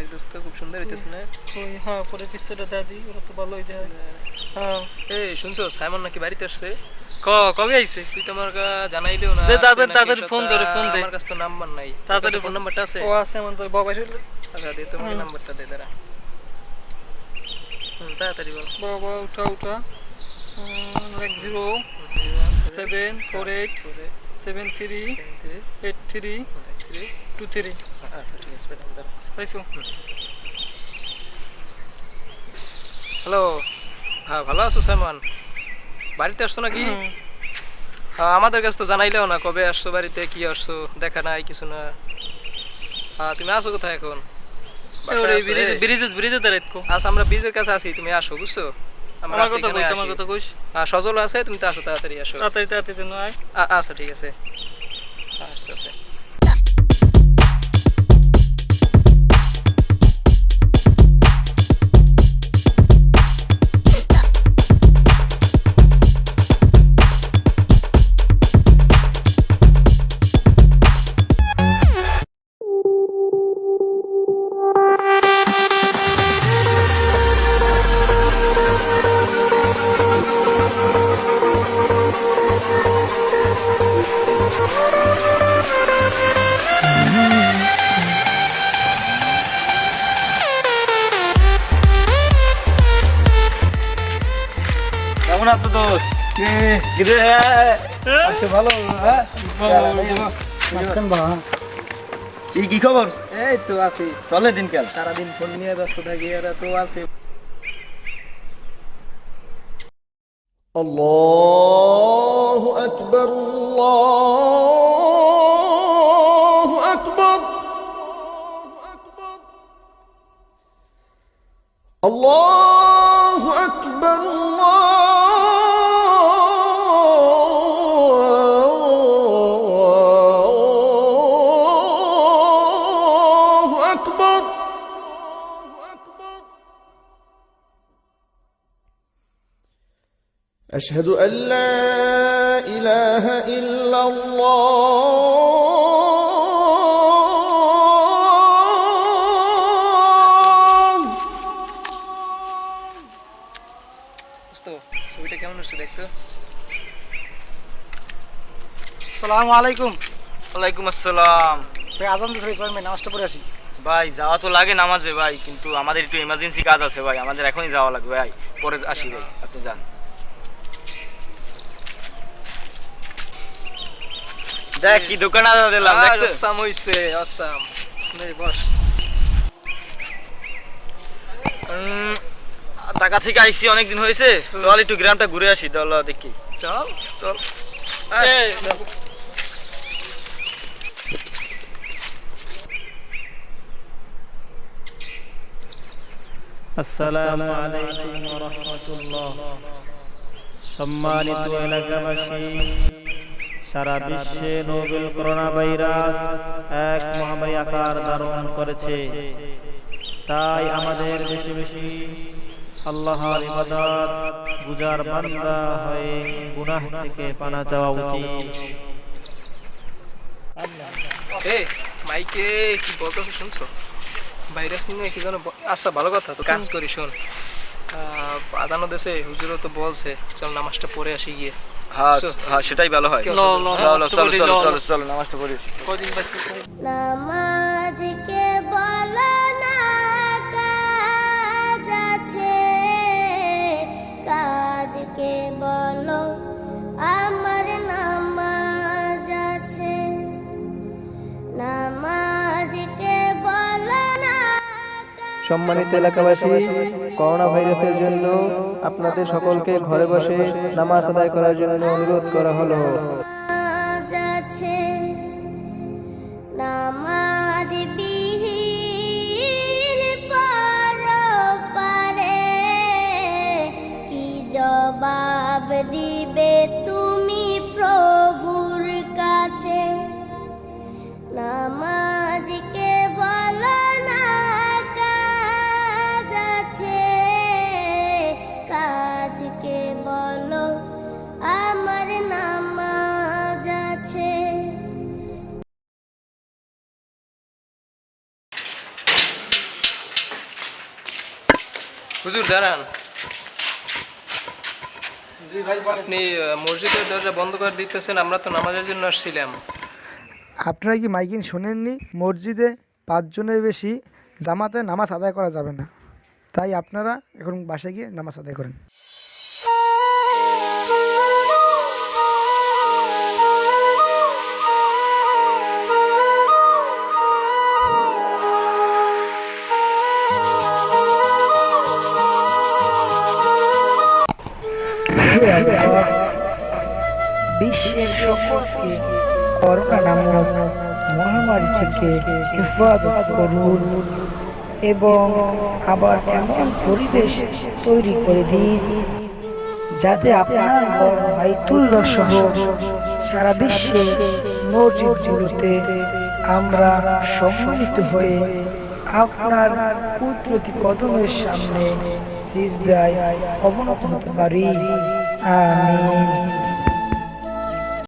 দেখ দোস্ত খুব সুন্দর হইতেছে না? ওই হ্যাঁ পরে পিকচারটা দাদি ওরা তো ভালোই দেয়। হ্যাঁ। এই শুনছো? সাইমন নাকি বাড়িতে আসছে? ক কবে আইছে? তুই তো জানাইলেও না তাড়াতাড়ি- তাড়াতাড়ি ফোন ধরে, ফোন দে। আমার কাছে তো নাম্বার নাই। তাড়াতাড়ি তাড়াতাড়ি ফোন ফোন- নাম্বারটা আছে? ও আছে আমার তো বাবা আসলে আচ্ছা দে তোমাকে নাম্বারটা দে দাঁড়া। তাড়াতাড়ি বল। বাবা উঠা উঠা। এক zero seven four eight seven three eight three. Two three আচ্ছা ঠিক আছে ম্যাডাম পাইছো হ্যালো হ্যাঁ ভালো আছো সাইমন? বাড়িতে আসছো নাকি? হ্যাঁ, আমাদের কাছে তো জানাইলেও না কবে আসছো বাড়িতে কি আসছো দেখা নাই কিছু না। হ্যাঁ তুমি আসো কোথায় এখন? আচ্ছা আমরা বীজের কাছে আছি তুমি আসো বুঝছ? আমরা কথা কইছ আমার কথা কইস হ্যাঁ সজল আছে তুমি তো আসো তাড়াতাড়ি আসো। তাড়াতাড়ি তাড়াতাড়ি আচ্ছা ঠিক আছে। কেমন আছো দোস্ত কিরে আচ্ছা ভালো হ্যাঁ কি কি খবর এই তো আছি চলে দিনকাল সারাদিন ফোন নিয়ে ব্যস্ত থাকি আর তো আছে الله أكبر الله أشهد أن لا إله إلا الله দোস্ত ছবিটা কেমন হচ্ছে দেখতো আসসালামু আলাইকুম ওয়ালাইকুম আসসালাম ভাই আজান দিতে ভাই আমি নামাজটা পড়ে আসি ভাই যাওয়া তো লাগে নামাজে ভাই কিন্তু আমাদের একটু এমার্জেন্সি কাজ আছে ভাই আমাদের এখনই যাওয়া লাগবে ভাই পরে আসি ভাই আপনি যান দেখ কি দোকান আদা দিলাম দেখছ আসাম হইছে আসাম। নে বস। ঢাকা থেকে আইসি অনেকদিন হয়েছে চল একটু গ্রামটা ঘুরে আসি দল দেখি। চল। চল। আসসালামু আলাইকুম ওয়া রাহমাতুল্লাহ। সম্মানিত এলাকাবাসী সারা বিশ্বে নোবেল করোনা ভাইরাস এক মহামারী আকার ধারণ করেছে। তাই আমাদের বেশি বেশি আল্লাহর ইবাদত গুজার বান্দা হয়ে গুনাহ থেকে পানা চাওয়া উচিত। এ, মাইকে কি বলতেছো শুনছো? ভাইরাস নিয়ে কি জানো আচ্ছা ভালো কথা, তো কাজ করি, শোন। আজানো দেশে হুজুরও তো বলছে চল নামাজটা পড়ে আসি গিয়ে। হ্যাঁ হ্যাঁ সেটাই ভালো হয়। নামাজটা চলো পড়ি, চলো। চলো চলো নামাজটা পড়ি কদিন সম্মানিত এলাকাবাসী করোনা ভাইরাসের জন্য আপনাদের সকলকে ঘরে বসে নামাজ আদায় করার জন্য অনুরোধ করা হলো। দিবে তুমি হুজুর, দাঁড়ান। আপনি মসজিদের দরজা বন্ধ করে দিতেছেন, আমরা তো নামাজের জন্য আসছিলাম। আপনারা কি মাইকিন শোনেননি? মসজিদে পাঁচজনের বেশি জামাতে নামাজ আদায় করা যাবে না। তাই আপনারা এখন বাসায় গিয়ে নামাজ আদায় করেন। করোনা নামক মহামারী থেকে হেফাজত করুন। এবং আবার এমন পরিবেশ তৈরি করে দিন, যাতে আপনার ঘর বাইতুল্লাহ সহ সারা বিশ্বে মসজিদগুলোতে আমরা সম্মিলিত হয়ে আপনার কুদরতি কদমের সামনে সিজদায় অবনত হতে পারি। আমিন।